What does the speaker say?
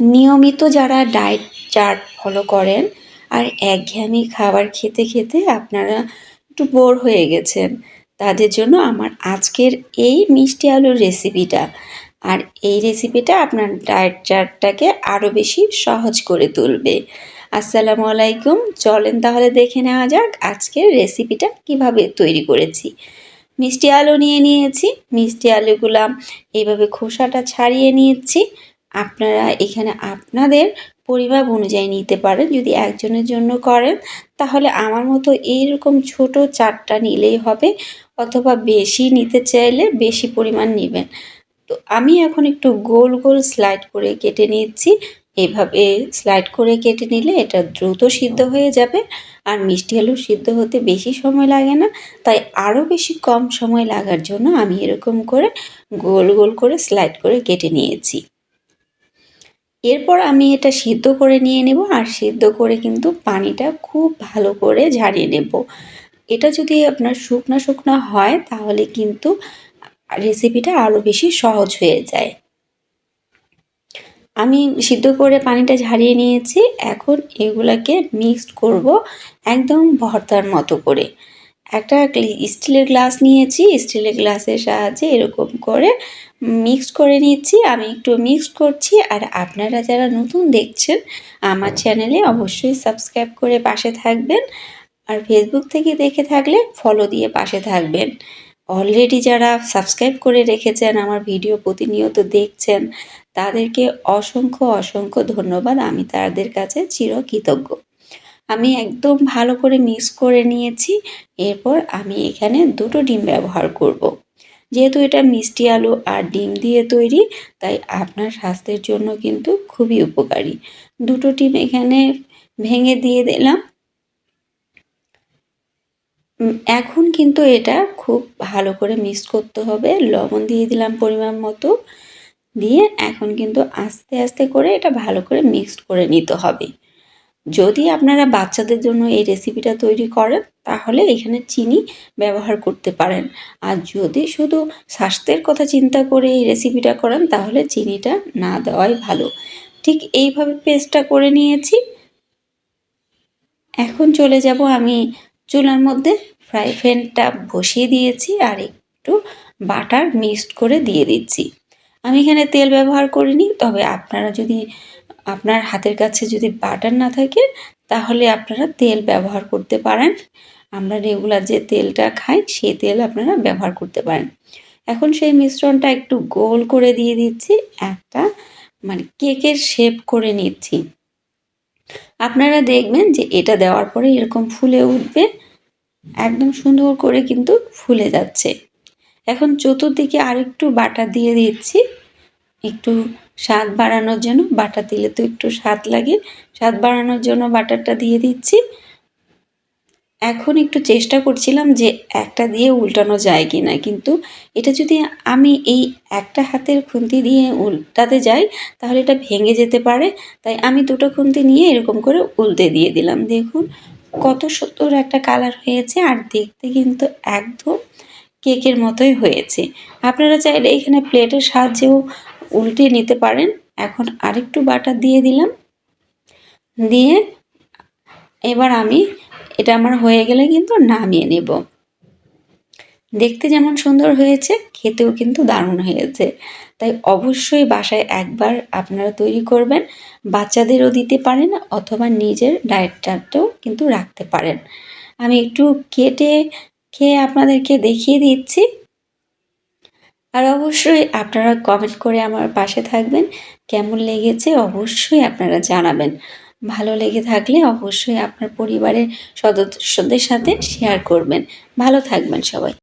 নিয়মিত যারা diet chart follow করেন আর একঘেয়েমি খাবার খেতে খেতে আপনারা একটু বোর হয়ে গেছেন। তাদের জন্য আমার আজকের এই মিষ্টি আলুর রেসিপিটা আর এই রেসিপিটা আপনার ডায়েট চার্টটাকে আরও বেশি সহজ করে তুলবে। আসসালামু আলাইকুম, চলেন তাহলে দেখে নেওয়া যাক আজকের রেসিপিটা কীভাবে তৈরি করেছি। মিষ্টি আলু নিয়ে নিয়েছি, মিষ্টি আলুগুলা এইভাবে খোসাটা ছাড়িয়ে নিয়েছি আপনারা এখানে আপনাদের পরিমাপ অনুযায়ী নিতে পারেন, যদি একজনের জন্য করেন, তাহলে আমার মতো এইরকম ছোট চারটা নিলেই হবে, অথবা বেশি নিতে চাইলে বেশি পরিমাণ নেবেন। তো আমি এখন একটু গোল গোল স্লাইড করে কেটে নিচ্ছি। এভাবে স্লাইড করে কেটে নিলে এটা দ্রুত সিদ্ধ হয়ে যাবে, আর মিষ্টি আলু সিদ্ধ হতে বেশি সময় লাগে না, তাই আরও বেশি কম সময় লাগার জন্য আমি এরকম করে গোল গোল করে স্লাইড করে কেটে নিয়েছি। এরপর আমি এটা সিদ্ধ করে নিয়ে নেব আর সিদ্ধ করে কিন্তু পানিটা খুব ভালো করে ঝারিয়ে নেব। এটা যদি আপনার শুকনা শুকনা হয় তাহলে কিন্তু রেসিপিটা আরও বেশি সহজ হয়ে যায়। আমি সিদ্ধ করে পানিটা ঝারিয়ে নিয়েছি। এখন এগুলাকে মিক্সড করব একদম ভর্তার মতো করে। একটা স্টিলের গ্লাস নিয়েছি, স্টিলের গ্লাসের সাহায্যে এরকম করে মিক্সড করে নিচ্ছি। আমি একটু মিক্সড করছি আর আপনারা যারা নতুন দেখছেন, আমার চ্যানেলে অবশ্যই সাবস্ক্রাইব করে পাশে থাকবেন আর ফেসবুক থেকে দেখে থাকলে ফলো দিয়ে পাশে থাকবেন। অলরেডি যারা সাবস্ক্রাইব করে রেখেছেন, আমার ভিডিও প্রতিনিয়ত দেখছেন, তাদেরকে অসংখ্য অসংখ্য ধন্যবাদ। আমি তাদের কাছে চিরকৃতজ্ঞ। আমি একদম ভালো করে মিক্স করে নিয়েছি। এরপর আমি এখানে দুটো ডিম ব্যবহার করব। যেহেতু এটা মিষ্টি আলু আর ডিম দিয়ে তৈরি, তাই আপনার স্বাস্থ্যের জন্য কিন্তু খুবই উপকারী। দুটো ডিম এখানে ভেঙে দিয়ে দিলাম। এখন কিন্তু এটা খুব ভালো করে মিক্স করতে হবে। লবণ দিয়ে দিলাম পরিমাণ মতো। দিয়ে এখন কিন্তু আস্তে আস্তে করে এটা ভালো করে মিক্সড করে নিতে হবে। যদি আপনারা বাচ্চাদের জন্য এই রেসিপিটা তৈরি করেন, তাহলে এখানে চিনি ব্যবহার করতে পারেন। আর যদি শুধু স্বাস্থ্যের কথা চিন্তা করে এই রেসিপিটা করেন, তাহলে চিনিটা না দেওয়াই ভালো। ঠিক এইভাবে পেস্টটা করে নিয়েছি। এখন চলে যাব আমি চুলার মধ্যে ফ্রাই প্যানটা বসিয়ে দিয়েছি আর একটু বাটার মিক্সড করে দিয়ে দিচ্ছি। আমি এখানে তেল ব্যবহার করিনি, তবে আপনারা যদি, আপনার হাতের কাছে যদি বাটার না থাকে, তাহলে আপনারা তেল ব্যবহার করতে পারেন। আমরা রেগুলার যে তেলটা খাই, সেই তেল আপনারা ব্যবহার করতে পারেন। এখন সেই মিশ্রণটা একটু গোল করে দিয়ে দিচ্ছি, একটা মানে কেকের শেপ করে নিচ্ছি। আপনারা দেখবেন যে এটা দেওয়ার পরে এরকম ফুলে উঠবে, একদম সুন্দর করে কিন্তু ফুলে যাচ্ছে। এখন চতুর্দিকে আরেকটু বাটা দিয়ে দিচ্ছি। একটু স্বাদ বাড়ানোর জন্য, বাটা দিলে তো একটু স্বাদ লাগে। স্বাদ বাড়ানোর জন্য বাটারটা দিয়ে দিচ্ছি। এখন একটু চেষ্টা করছিলাম যে একটা দিয়ে উল্টানো যায় কি না কিন্তু এটা যদি আমি এই একটা হাতের খুন্তি দিয়ে উল্টাতে যাই, তাহলে এটা ভেঙে যেতে পারে। তাই আমি দুটো খুন্তি নিয়ে এরকম করে উল্টে দিয়ে দিলাম। দেখুন, কত সুন্দর একটা কালার হয়েছে। আর দেখতে কিন্তু একদম কেকের মতোই হয়েছে। আপনারা চাইলে এখানে প্লেটের সাহায্যেও উল্টে নিতে পারেন। এখন আরেকটু বাটার দিয়ে দিলাম। দিয়ে এবার আমি, এটা আমার হয়ে গেলে কিন্তু নামিয়ে নেব। দেখতে যেমন সুন্দর হয়েছে, খেতেও কিন্তু দারুণ হয়েছে। তাই অবশ্যই বাসায় একবার আপনারা তৈরি করবেন। বাচ্চাদেরও দিতে পারেন অথবা নিজের ডায়েট চার্টটাও কিন্তু রাখতে পারেন। আমি একটু কেটে খেয়ে আপনাদেরকে দেখিয়ে দিচ্ছি। আর অবশ্যই আপনারা কমেন্ট করে আমার পাশে থাকবেন। কেমন লেগেছে অবশ্যই আপনারা জানাবেন। ভালো লেগে থাকলে অবশ্যই আপনার পরিবারের সদস্যদের সাথে শেয়ার করবেন। ভালো থাকবেন সবাই।